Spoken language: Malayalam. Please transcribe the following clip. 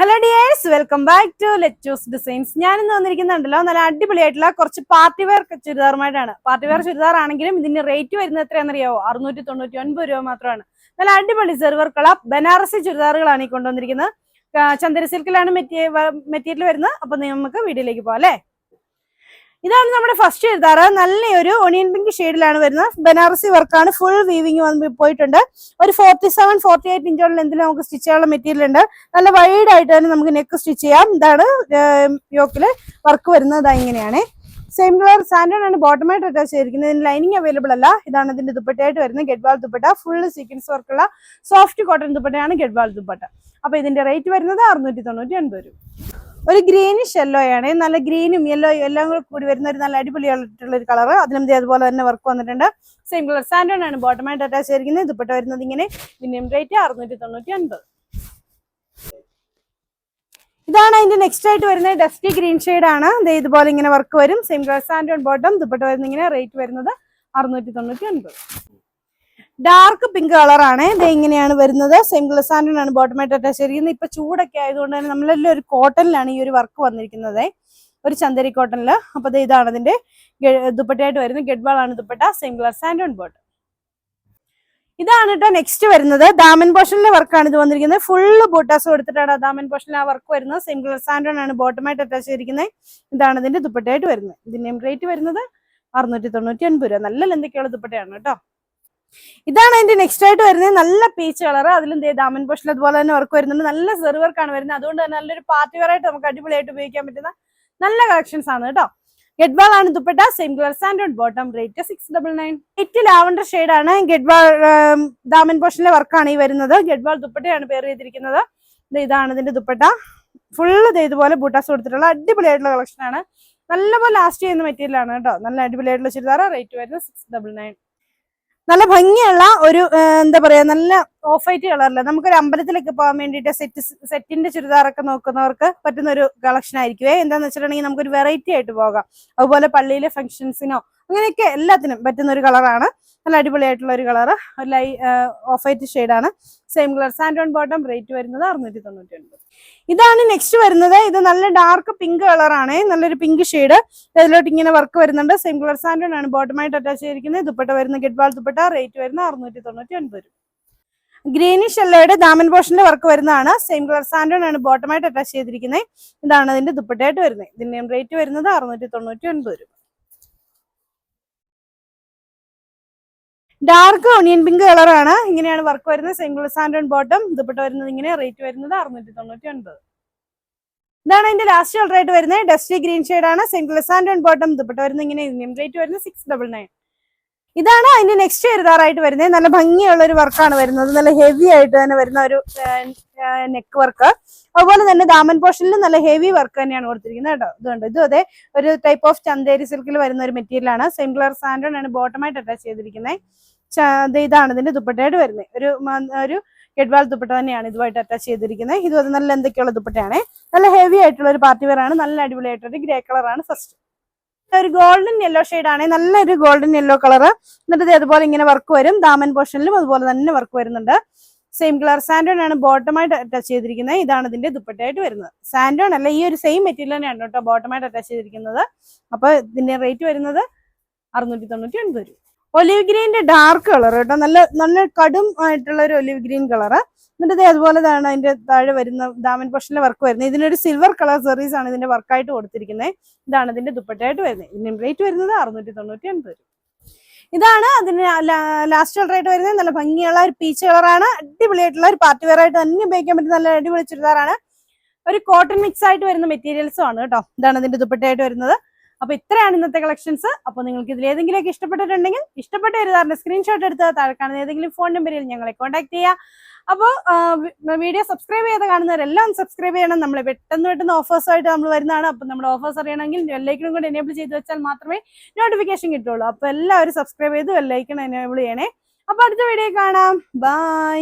Hello dears welcome back to lettuce designs ഞാൻ ഇന്ന് വന്നിരിക്കുന്നുണ്ടല്ലോ നല്ല അടിപൊളിയായിട്ടുള്ള കുറച്ച് പാർട്ടി വെയർ ചുരിദാറുമായിട്ടാണ്. പാർട്ടി വെയർ ചുരിദാർ ആണെങ്കിലും ഇതിന്റെ റേറ്റ് വരുന്നത് എത്രയാണെന്നറിയാവോ? അറുന്നൂറ്റി തൊണ്ണൂറ്റി ഒൻപത് രൂപ മാത്രമാണ്. നല്ല അടിപൊളി സെർവർക്കുള്ള ബനാറസി ചുരിദാറുകളാണ് ഈ കൊണ്ടുവന്നിരിക്കുന്നത്. ചന്ദ്ര സിൽക്കിലാണ് മെറ്റീരിയൽ വരുന്നത്. അപ്പൊ നമുക്ക് വീഡിയോയിലേക്ക് പോകാം അല്ലേ? ഇതാണ് നമ്മുടെ ഫസ്റ്റ് ചുരിദാർ നല്ലൊരു ഒണിയൻ പിങ്ക് ഷെയ്ഡിലാണ് വരുന്നത്. ബനാറസി വർക്കാണ്. ഫുൾ വീവിങ് വന്ന് പോയിട്ടുണ്ട്. ഒരു ഫോർട്ടി സെവൻ ഫോർട്ടി എയ്റ്റ് ഇഞ്ചോളം എന്തെങ്കിലും നമുക്ക് സ്റ്റിച്ച് ചെയ്യാനുള്ള മെറ്റീരിയൽ ഉണ്ട്. നല്ല വൈഡ് ആയിട്ട് തന്നെ നമുക്ക് നെക്ക് സ്റ്റിച്ച് ചെയ്യാം. ഇതാണ് യോക്കിൽ വർക്ക് വരുന്നത്. ഇങ്ങനെയാണ്. സെയിം കളർ സാൻഡൺ ആണ് ബോട്ടമായിട്ട് അറ്റാച്ച് ചെയ്തിരിക്കുന്നത്. ഇതിന് ലൈനിങ് അവൈലബിൾ അല്ല. ഇതാണ് ഇതിന്റെ ദുപ്പട്ടയായിട്ട് വരുന്നത്. ഗെഡ്വാൾ ദുപ്പട്ട. ഫുൾ സീക്വൻസ് വർക്കുള്ള സോഫ്റ്റ് കോട്ടൺ ദുപ്പട്ടയാണ് ഗെഡ്വാൾ ദുപ്പട്ട. അപ്പൊ ഇതിന്റെ റേറ്റ് വരുന്നത് അറുന്നൂറ്റി തൊണ്ണൂറ്റി ഒൻപത് രൂപ. ഒരു ഗ്രീനിഷ് യെല്ലോ ആണ് നല്ല ഗ്രീനും യെല്ലോ എല്ലാം കൂടെ കൂടി വരുന്ന ഒരു നല്ല അടിപൊളിയായിട്ടുള്ള ഒരു കളർ അതിലും ദേ അതുപോലെ തന്നെ വർക്ക് വന്നിട്ടുണ്ട്. സെയിം കളർ സാൻഡോൺ ആണ് ബോട്ടമായിട്ട് അറ്റാച്ച് ചെയ്തിരിക്കുന്നത്. ദുപ്പട്ട വരുന്നത് ഇങ്ങനെ മിനിമം റേറ്റ് അറുന്നൂറ്റി തൊണ്ണൂറ്റി ഒൻപത് ഇതാണ് അതിന്റെ നെക്സ്റ്റ് ആയിട്ട് വരുന്നത് ഡസ്റ്റി ഗ്രീൻ ഷെയ്ഡ് ആണ്. ഇതുപോലെ ഇങ്ങനെ വർക്ക് വരും. Same colour santoon bottom dupatta വരുന്ന ഇങ്ങനെ റേറ്റ് വരുന്നത് അറുന്നൂറ്റി തൊണ്ണൂറ്റി ഒൻപത് ഡാർക്ക് പിങ്ക് കളറാണ് ഇത് ഇങ്ങനെയാണ് വരുന്നത്. സെയിം ഗ്ലസാൻഡിനാണ് ബോട്ടമായിട്ട് അറ്റാച്ച് ചെയ്തിരിക്കുന്നത്. ഇപ്പൊ ചൂടൊക്കെ ആയതുകൊണ്ട് തന്നെ നമ്മളെല്ലാം ഒരു കോട്ടണിലാണ് ഈ ഒരു വർക്ക് വന്നിരിക്കുന്നത്. ഒരു ചന്ദരി കോട്ടണിൽ അപ്പൊ ദേ ഇതാണ് അതിന്റെ ദുപ്പട്ടയായിട്ട് വരുന്നത്. ആണ് dupatta. Same colour santoon bottom ഇതാണ് കേട്ടോ നെക്സ്റ്റ് വരുന്നത്. ദാമൻ പോർഷനിലെ വർക്കാണ് ഇത് വന്നിരിക്കുന്നത്. ഫുള്ള് ബോട്ടാസ് കൊടുത്തിട്ടാണ് ദാമൻ പോർഷനിൽ ആ വർക്ക് വരുന്നത്. സെയിം കളർ സാൻഡോൺ ആണ് ബോട്ടമായിട്ട് അറ്റാച്ച് ചെയ്തിരിക്കുന്നത്. ഇതാണ് ഇതിന്റെ ദുപ്പട്ടയായിട്ട് വരുന്നത്. ഇതിന്റെ റേറ്റ് വരുന്നത് അറുന്നൂറ്റി തൊണ്ണൂറ്റി ഒൻപത് രൂപ. നല്ല ലെന്തൊക്കെയുള്ള ദുപ്പട്ടയാണ് കേട്ടോ ഇതാണ് അതിന്റെ നെക്സ്റ്റ് ആയിട്ട് വരുന്നത്. നല്ല പീച്ച് കളർ അതിലും ദാമൻ പോഷൻ അതുപോലെ തന്നെ വർക്ക് വരുന്നുണ്ട്. നല്ല സെറി വർക്കാണ് വരുന്നത്. അതുകൊണ്ട് തന്നെ നല്ലൊരു പാർട്ടി വെയർ ആയിട്ട് നമുക്ക് അടിപൊളിയായിട്ട് ഉപയോഗിക്കാൻ പറ്റുന്ന നല്ല കളക്ഷൻസ് ആണ് കേട്ടോ. ഗെഡ്വാൾ ആണ് dupatta. Same colour santoon bottom rate six double nine eight lavender shade ആണ്. ഗെഡ്വാൾ ദാമൻ പോഷനിലെ വർക്കാണ് ഈ വരുന്നത്. ഗെഡ്വാൾ ദുപ്പട്ടയാണ് പേർ ചെയ്തിരിക്കുന്നത്. ഇതാണ് ഇതിന്റെ ദുപ്പട്ട. ഫുള്ള് ഇതുപോലെ ബൂട്ടാസ് കൊടുത്തിട്ടുള്ള അടിപൊളിയായിട്ടുള്ള കളക്ഷൻ ആണ്. നല്ലപോലെ ലാസ്റ്റ് ചെയ്യുന്ന മെറ്റീരിയലാണ് കേട്ടോ. നല്ല അടിപൊളിയായിട്ടുള്ള ചുരിദാർ റേറ്റ് വരുന്നത് സിക്സ് ഡബിൾ നയൻ നല്ല ഭംഗിയുള്ള ഒരു എന്താ പറയാ നല്ല ഓഫ് വൈറ്റ് കളറിൽ. നമുക്കൊരു അമ്പലത്തിലേക്ക് പോകാൻ വേണ്ടിയിട്ട് സെറ്റ് സെറ്റിന്റെ ചുരിദാറൊക്കെ നോക്കുന്നവർക്ക് പറ്റുന്ന ഒരു കളക്ഷൻ ആയിരിക്കുവേ. എന്താന്ന് വെച്ചിട്ടുണ്ടെങ്കിൽ നമുക്കൊരു വെറൈറ്റി ആയിട്ട് പോകാം. അതുപോലെ പള്ളിയിലെ ഫംഗ്ഷൻസിനോ അങ്ങനെയൊക്കെ എല്ലാത്തിനും പറ്റുന്ന ഒരു കളറാണ് നല്ല അടിപൊളിയായിട്ടുള്ള ഒരു കളർ ലൈ ഓഫ് വൈറ്റ് ഷെയ്ഡാണ് same colour santoon bottom rate വരുന്നത് അറുന്നൂറ്റി തൊണ്ണൂറ്റി ഒൻപത് ഇതാണ് നെക്സ്റ്റ് വരുന്നത്. ഇത് നല്ല ഡാർക്ക് പിങ്ക് കളറാണ് നല്ലൊരു പിങ്ക് ഷെയ്ഡ് ഇതിലോട്ട് ഇങ്ങനെ വർക്ക് വരുന്നുണ്ട്. സെയിം കളർ സാൻഡോൺ ആണ്. ബോട്ടമായിട്ട് അറ്റാച്ച് ചെയ്തിരിക്കുന്നത്. ദുപ്പട്ട വരുന്ന ഗെഡ്വാൾ ദുപ്പട്ട റേറ്റ് വരുന്നത് അറുന്നൂറ്റി തൊണ്ണൂറ്റി ഒൻപത് ഗ്രീനിഷ് യെല്ലോയുടെ ദാമൻ പോഷന്റെ വർക്ക് വരുന്നതാണ്. സെയിം കളർ സാൻഡോൺ ആണ്. ബോട്ടമായിട്ട് അറ്റാച്ച് ചെയ്തിരിക്കുന്നത്. ഇതാണ് അതിന്റെ ദുപ്പട്ടയായിട്ട് വരുന്നത്. ഇതിന്റെ റേറ്റ് വരുന്നത് അറുന്നൂറ്റി തൊണ്ണൂറ്റി ഒൻപത് രൂപ. ഡാർക്ക് ഒണിയൻ പിങ്ക് കളറാണ് ഇങ്ങനെയാണ് വർക്ക് വരുന്നത്. കളർ സാൻഡ് ബോട്ടം ദുപ്പട്ട വരുന്നത് ഇങ്ങനെ. റേറ്റ് വരുന്നത് അറുന്നൂറ്റി തൊണ്ണൂറ്റി ഒൻപത് ഇതാണ് അതിന്റെ ലാസ്റ്റ് കളർ ആയിട്ട് വരുന്നത്. Dusty green shade same colour santoon bottom dupatta വരുന്നത് ഇങ്ങനെ. റേറ്റ് വരുന്നത് സിക്സ് ഡബിൾ നയൻ ഇതാണ് അതിന്റെ നെക്സ്റ്റ് എഴുതാറായിട്ട് വരുന്നത്. നല്ല ഭംഗിയുള്ള ഒരു വർക്കാണ് വരുന്നത്. നല്ല ഹെവി ആയിട്ട് തന്നെ വരുന്ന ഒരു നെക്ക് വർക്ക് അതുപോലെ തന്നെ ദാമൻ പോർഷനിൽ നല്ല ഹെവി വർക്ക് തന്നെയാണ് കൊടുത്തിരിക്കുന്നത് കേട്ടോ. ഇതുണ്ട്. ഇതും അതെ ഒരു ടൈപ്പ് ഓഫ് ചന്തേരി സിൽക്കിൽ വരുന്ന ഒരു മെറ്റീരിയൽ ആണ്. സെയിം കളർ സാൻഡോൺ ആണ് ബോട്ടമായിട്ട് അറ്റാച്ച് ചെയ്തിരിക്കുന്നത്. ഇതാണ് ഇതിന്റെ ദുപ്പട്ടയായിട്ട് വരുന്നത്. ഒരു ഒരു കെഡ്വാൾ ദുപ്പട്ട തന്നെയാണ് ഇതുമായിട്ട് അറ്റാച്ച് ചെയ്തിരിക്കുന്നത്. ഇതും അത് നല്ല എന്തൊക്കെയുള്ള ദുപ്പട്ടയാണ്. നല്ല ഹെവി ആയിട്ടുള്ള ഒരു പാർട്ടി വെയർ ആണ്. നല്ല അടിപൊളിയായിട്ടുള്ള ഗ്രേ കളറാണ് ഫസ്റ്റ് ഒരു ഗോൾഡൻ യെല്ലോ ആണ്. നല്ലൊരു ഗോൾഡൻ യെല്ലോ കളർ എന്നിട്ട് അതുപോലെ ഇങ്ങനെ വർക്ക് വരും. ദാമൻ പോർഷനിലും അതുപോലെ തന്നെ വർക്ക് വരുന്നുണ്ട്. സെയിം കളർ സാൻഡോൺ ആണ് ബോട്ടമായിട്ട് അറ്റാച്ച് ചെയ്തിരിക്കുന്നത്. ഇതാണ് ഇതിന്റെ ദുപ്പട്ടയായിട്ട് വരുന്നത്. സാൻഡോൺ അല്ല ഈ ഒരു സെയിം മെറ്റീരിയൽ തന്നെയാണ് കേട്ടോ ബോട്ടമായിട്ട് അറ്റാച്ച് ചെയ്തിരിക്കുന്നത്. അപ്പൊ ഇതിന്റെ റേറ്റ് വരുന്നത് അറുന്നൂറ്റി തൊണ്ണൂറ്റി ഒൻപത് രൂപ. ഒലിവ് ഗ്രീനിന്റെ ഡാർക്ക് കളർ കേട്ടോ. നല്ല നല്ല കടും ആയിട്ടുള്ള ഒരു ഒലിവ് ഗ്രീൻ കളറ് എന്നിട്ട് അതുപോലെ തന്നെ അതിന്റെ താഴെ വരുന്ന ദാമൻ പോർഷനിലെ വർക്ക് വരുന്നത്. ഇതിനൊരു സിൽവർ കളർ സെറീസ് ആണ് ഇതിന്റെ വർക്കായിട്ട് കൊടുത്തിരിക്കുന്നത് ഇതാണ് ഇതിന്റെ ദുപ്പട്ടയായിട്ട് വരുന്നത് ഇതിന്റെ റേറ്റ് വരുന്നത് അറുന്നൂറ്റി തൊണ്ണൂറ്റി അൻപത് ഇതാണ് അതിന് ലാസ്റ്റ് കളർ ആയിട്ട് വരുന്നത്. നല്ല ഭംഗിയുള്ള ഒരു പീച്ച് കളറാണ് അടിപൊളിയായിട്ടുള്ള ഒരു പാർട്ടി വെയർ ആയിട്ട് തന്നെ ഉപയോഗിക്കാൻ പറ്റുന്ന നല്ല അടിപൊളി ചുരിദാറാണ്. ഒരു കോട്ടൺ മിക്സ് ആയിട്ട് വരുന്ന മെറ്റീരിയൽസും ആണ് കേട്ടോ. ഇതാണ് ഇതിന്റെ ദുപ്പട്ടയായിട്ട് വരുന്നത്. അപ്പൊ ഇത്രയാണ് ഇന്നത്തെ കളക്ഷൻസ് അപ്പൊ നിങ്ങൾക്ക് ഇതിൽ ഏതെങ്കിലുമൊക്കെ ഇഷ്ടപ്പെട്ടിട്ടുണ്ടെങ്കിൽ ഇഷ്ടപ്പെട്ട ഒരു സ്ക്രീൻഷോട്ട് എടുത്ത് താഴെ കാണുന്ന ഏതെങ്കിലും ഫോൺ നമ്പറിൽ ഞങ്ങളെ കോൺടാക്ട് ചെയ്യുക. അപ്പോൾ വീഡിയോ സബ്സ്ക്രൈബ് ചെയ്ത് കാണുന്നവരെല്ലാം സബ്സ്ക്രൈബ് ചെയ്യണം. നമ്മൾ പെട്ടെന്ന് പെട്ടെന്ന് ഓഫേഴ്സായിട്ട് നമ്മൾ വരുന്നതാണ്. അപ്പം നമ്മൾ ഓഫേഴ്സ് അറിയണമെങ്കിൽ വെല്ലൈക്കനും കൂടെ എനേബിൾ ചെയ്ത് വെച്ചാൽ മാത്രമേ നോട്ടിഫിക്കേഷൻ കിട്ടുള്ളൂ അപ്പോൾ എല്ലാവരും സബ്സ്ക്രൈബ് ചെയ്ത് വെല്ലൈക്കൺ എനേബിൾ ചെയ്യണേ. അപ്പോൾ അടുത്ത വീഡിയോ കാണാം. ബൈ